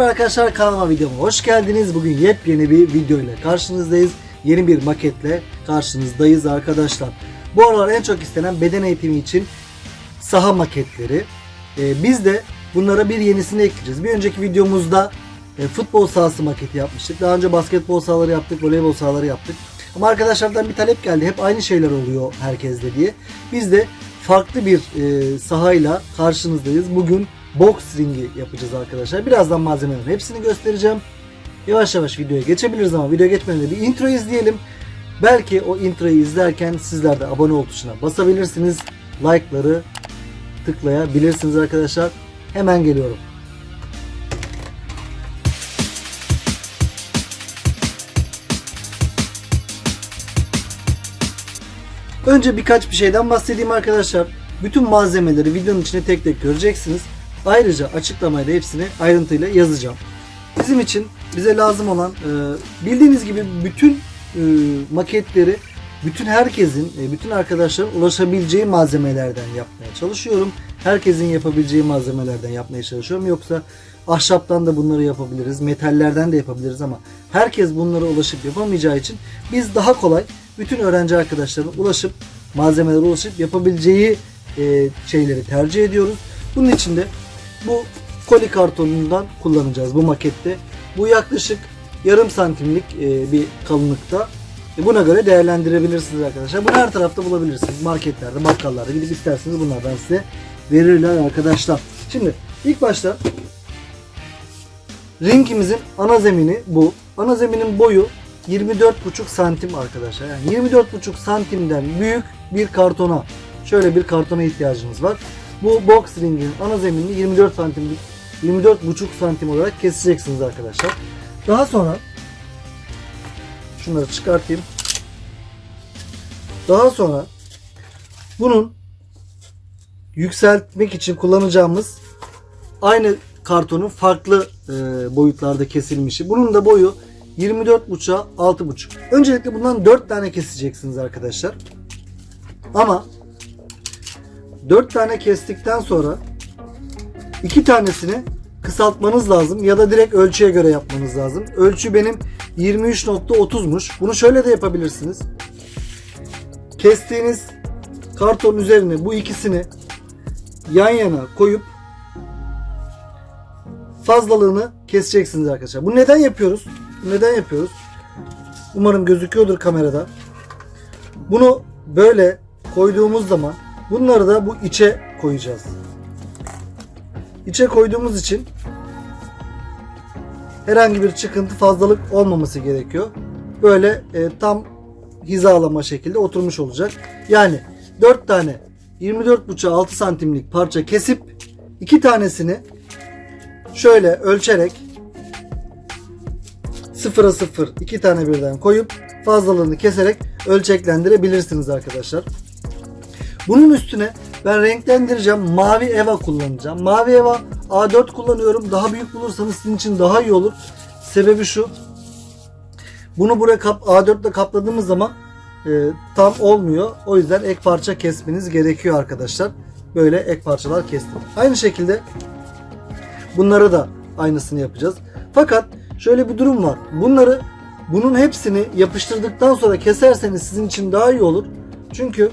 Merhaba arkadaşlar kanalıma videoma hoş geldiniz. Bugün yepyeni bir video ile karşınızdayız. Yeni bir maketle karşınızdayız arkadaşlar. Bu aralar en çok istenen beden eğitimi için saha maketleri. Ee, biz de bunlara bir yenisini ekleyeceğiz. Bir önceki videomuzda e, futbol sahası maketi yapmıştık. Daha önce basketbol sahaları yaptık, voleybol sahaları yaptık. Ama arkadaşlardan bir talep geldi. Hep aynı şeyler oluyor herkeste diye. Biz de farklı bir e, sahayla karşınızdayız. Bugün box ringi yapacağız arkadaşlar. Birazdan malzemelerin hepsini göstereceğim. Yavaş yavaş videoya geçebiliriz ama videoya geçmeden önce bir intro izleyelim. Belki o introyu izlerken sizler de abone ol tuşuna basabilirsiniz. Like'ları tıklayabilirsiniz arkadaşlar. Hemen geliyorum. Önce birkaç bir şeyden bahsedeyim arkadaşlar. Bütün malzemeleri videonun içine tek tek göreceksiniz. Ayrıca açıklamaya da hepsini ayrıntıyla yazacağım. Bizim için bize lazım olan e, bildiğiniz gibi bütün e, maketleri bütün herkesin, e, bütün arkadaşların ulaşabileceği malzemelerden yapmaya çalışıyorum. Herkesin yapabileceği malzemelerden yapmaya çalışıyorum. Yoksa ahşaptan da bunları yapabiliriz, metallerden de yapabiliriz ama herkes bunlara ulaşıp yapamayacağı için biz daha kolay bütün öğrenci arkadaşların ulaşıp malzemelere ulaşıp yapabileceği şeyleri tercih ediyoruz. Bunun için de bu koli kartonundan kullanacağız bu makette. Bu yaklaşık yarım santimlik e, bir kalınlıkta. E, buna göre değerlendirebilirsiniz arkadaşlar. Bunu her tarafta bulabilirsiniz. Marketlerde, bakkallarda gidip isterseniz bunlardan size verirler arkadaşlar. Şimdi ilk başta ringimizin ana zemini bu. Ana zeminin boyu 24,5 santim arkadaşlar. Yani 24,5 santimden büyük bir kartona şöyle bir kartona ihtiyacınız var. Bu box ringin ana zeminini 24 santimlik 24,5 santim olarak keseceksiniz arkadaşlar. Daha sonra şunları çıkartayım. Daha sonra bunun yükseltmek için kullanacağımız aynı kartonun farklı e, boyutlarda kesilmişi. Bunun da boyu 24.5'a 6.5. Öncelikle bundan 4 tane keseceksiniz arkadaşlar. Ama 4 tane kestikten sonra 2 tanesini kısaltmanız lazım ya da direkt ölçüye göre yapmanız lazım. Ölçü benim 23.30'muş. Bunu şöyle de yapabilirsiniz. Kestiğiniz karton üzerine bu ikisini yan yana koyup fazlalığını keseceksiniz arkadaşlar. Bu neden yapıyoruz? Neden yapıyoruz? Umarım gözüküyordur kamerada. Bunu böyle koyduğumuz zaman bunları da bu içe koyacağız. İçe koyduğumuz için herhangi bir çıkıntı fazlalık olmaması gerekiyor. Böyle e, tam hizalama şekilde oturmuş olacak. Yani 4 tane 24,5 6 santimlik parça kesip 2 tanesini şöyle ölçerek sıfıra sıfır iki tane birden koyup fazlalığını keserek ölçeklendirebilirsiniz arkadaşlar. Bunun üstüne ben renklendireceğim. Mavi Eva kullanacağım. Mavi Eva A4 kullanıyorum. Daha büyük bulursanız sizin için daha iyi olur. Sebebi şu. Bunu buraya kap, A4 ile kapladığımız zaman e, tam olmuyor. O yüzden ek parça kesmeniz gerekiyor arkadaşlar. Böyle ek parçalar kestim. Aynı şekilde bunları da aynısını yapacağız. Fakat şöyle bir durum var. Bunları bunun hepsini yapıştırdıktan sonra keserseniz sizin için daha iyi olur. Çünkü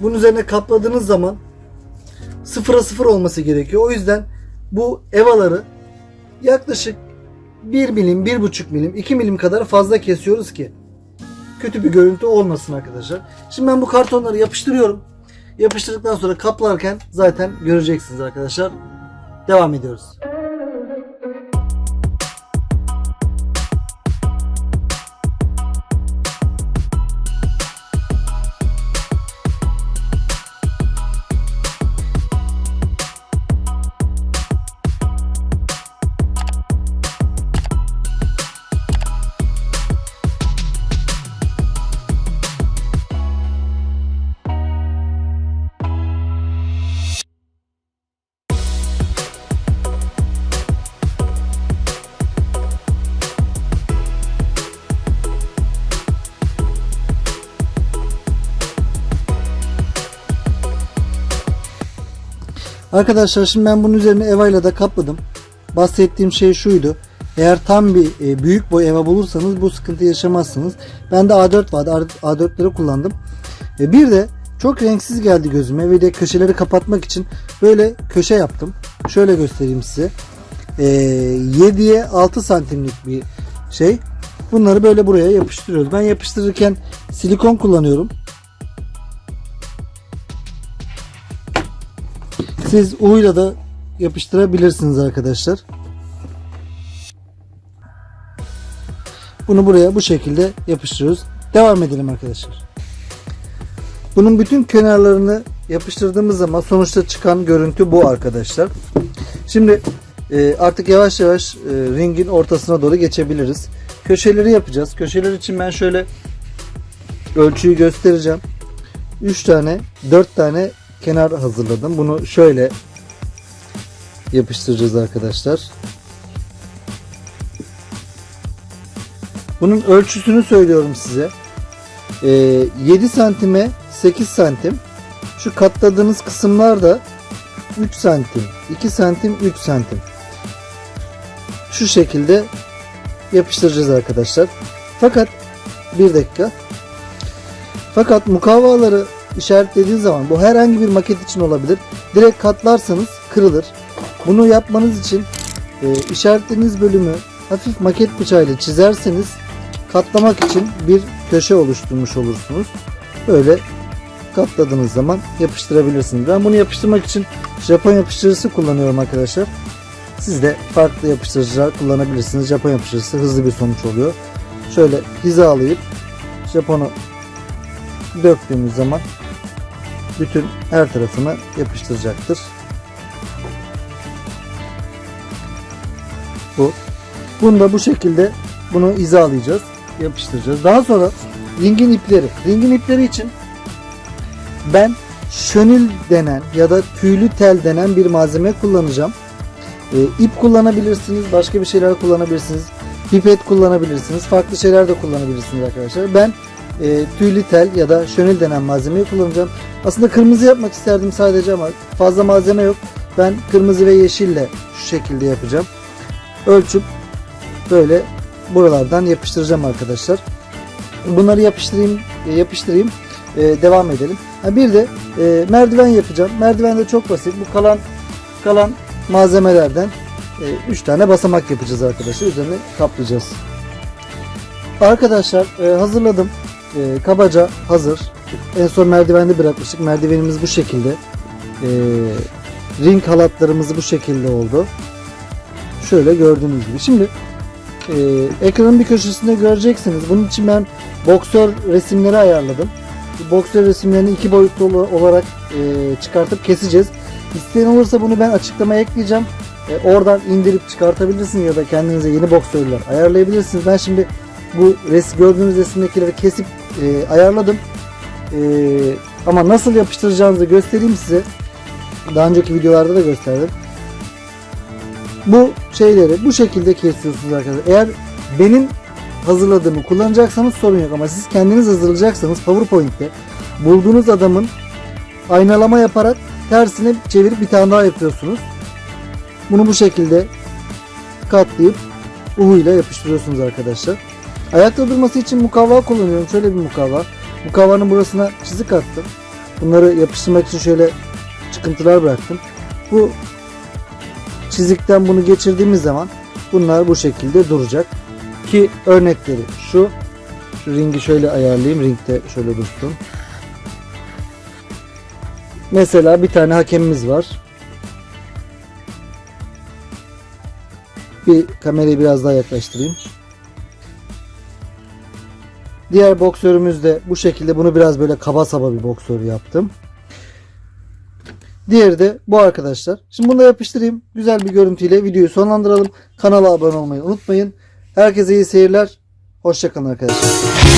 bunun üzerine kapladığınız zaman sıfıra sıfır olması gerekiyor. O yüzden bu evaları yaklaşık 1 milim, 1,5 milim, 2 milim kadar fazla kesiyoruz ki kötü bir görüntü olmasın arkadaşlar. Şimdi ben bu kartonları yapıştırıyorum. Yapıştırdıktan sonra kaplarken zaten göreceksiniz arkadaşlar. Devam ediyoruz. Arkadaşlar şimdi ben bunun üzerine Eva ile de kapladım. bahsettiğim şey şuydu. Eğer tam bir e, büyük boy eva bulursanız bu sıkıntı yaşamazsınız. Ben de A4 vardı. A4'leri kullandım. E, bir de çok renksiz geldi gözüme ve de köşeleri kapatmak için böyle köşe yaptım. Şöyle göstereyim size. E, 7'ye 6 santimlik bir şey. Bunları böyle buraya yapıştırıyoruz. Ben yapıştırırken silikon kullanıyorum. Siz uyla da yapıştırabilirsiniz arkadaşlar. Bunu buraya bu şekilde yapıştırıyoruz. Devam edelim arkadaşlar. Bunun bütün kenarlarını yapıştırdığımız zaman sonuçta çıkan görüntü bu arkadaşlar. Şimdi e, artık yavaş yavaş e, ringin ortasına doğru geçebiliriz. Köşeleri yapacağız. Köşeler için ben şöyle ölçüyü göstereceğim. 3 tane 4 tane kenar hazırladım. Bunu şöyle yapıştıracağız arkadaşlar. Bunun ölçüsünü söylüyorum size. Ee, 7 santime 8 santim. Şu katladığınız kısımlar da 3 santim, 2 santim, 3 santim. Şu şekilde yapıştıracağız arkadaşlar. Fakat bir dakika. Fakat mukavvaları işaretlediğiniz zaman bu herhangi bir maket için olabilir. Direkt katlarsanız kırılır. Bunu yapmanız için e, işaretlediğiniz bölümü hafif maket bıçağıyla çizerseniz katlamak için bir köşe oluşturmuş olursunuz. Böyle katladığınız zaman yapıştırabilirsiniz. Ben bunu yapıştırmak için Japon yapıştırıcısı kullanıyorum arkadaşlar. Siz de farklı yapıştırıcılar kullanabilirsiniz. Japon yapıştırıcısı hızlı bir sonuç oluyor. Şöyle hizalayıp Japon'u döktüğümüz zaman bütün her tarafını yapıştıracaktır. Bu. Bunu da bu şekilde bunu hizalayacağız. Yapıştıracağız. Daha sonra ringin ipleri. Ringin ipleri için ben şönül denen ya da tüylü tel denen bir malzeme kullanacağım. E, ip kullanabilirsiniz. Başka bir şeyler kullanabilirsiniz. Pipet kullanabilirsiniz. Farklı şeyler de kullanabilirsiniz arkadaşlar. Ben e, tüylü tel ya da şönül denen malzemeyi kullanacağım. Aslında kırmızı yapmak isterdim sadece ama fazla malzeme yok. Ben kırmızı ve yeşille şu şekilde yapacağım. Ölçüp böyle buralardan yapıştıracağım arkadaşlar. Bunları yapıştırayım, e, yapıştırayım. e, devam edelim. Ha, bir de e, merdiven yapacağım. Merdiven de çok basit. Bu kalan kalan malzemelerden 3 tane basamak yapacağız arkadaşlar. Üzerine kaplayacağız. Arkadaşlar e, hazırladım. E, kabaca hazır. En son merdivende bırakmıştık. Merdivenimiz bu şekilde. E, ring halatlarımız bu şekilde oldu. Şöyle gördüğünüz gibi. Şimdi e, ekranın bir köşesinde göreceksiniz. Bunun için ben boksör resimleri ayarladım. Bu boksör resimlerini iki boyutlu ol- olarak e, çıkartıp keseceğiz. İsteyen olursa bunu ben açıklamaya ekleyeceğim. E, oradan indirip çıkartabilirsiniz ya da kendinize yeni boksörler ayarlayabilirsiniz. Ben şimdi bu res gördüğünüz resimdekileri kesip e, ayarladım. E, ama nasıl yapıştıracağınızı göstereyim size. Daha önceki videolarda da gösterdim. Bu şeyleri bu şekilde kesiyorsunuz arkadaşlar. Eğer benim hazırladığımı kullanacaksanız sorun yok ama siz kendiniz hazırlayacaksanız PowerPoint'te bulduğunuz adamın aynalama yaparak tersine çevirip bir tane daha yapıyorsunuz. Bunu bu şekilde katlayıp uhuyla yapıştırıyorsunuz arkadaşlar. Ayakta durması için mukavva kullanıyorum. Şöyle bir mukavva. Mukavvanın burasına çizik attım. Bunları yapıştırmak için şöyle çıkıntılar bıraktım. Bu çizikten bunu geçirdiğimiz zaman bunlar bu şekilde duracak. Ki örnekleri şu. Şu ringi şöyle ayarlayayım. Ringde şöyle dursun. Mesela bir tane hakemimiz var. Bir kamerayı biraz daha yaklaştırayım. Diğer boksörümüz de bu şekilde bunu biraz böyle kaba saba bir boksör yaptım. Diğeri de bu arkadaşlar. Şimdi bunu da yapıştırayım. Güzel bir görüntüyle videoyu sonlandıralım. Kanala abone olmayı unutmayın. Herkese iyi seyirler. Hoşçakalın arkadaşlar.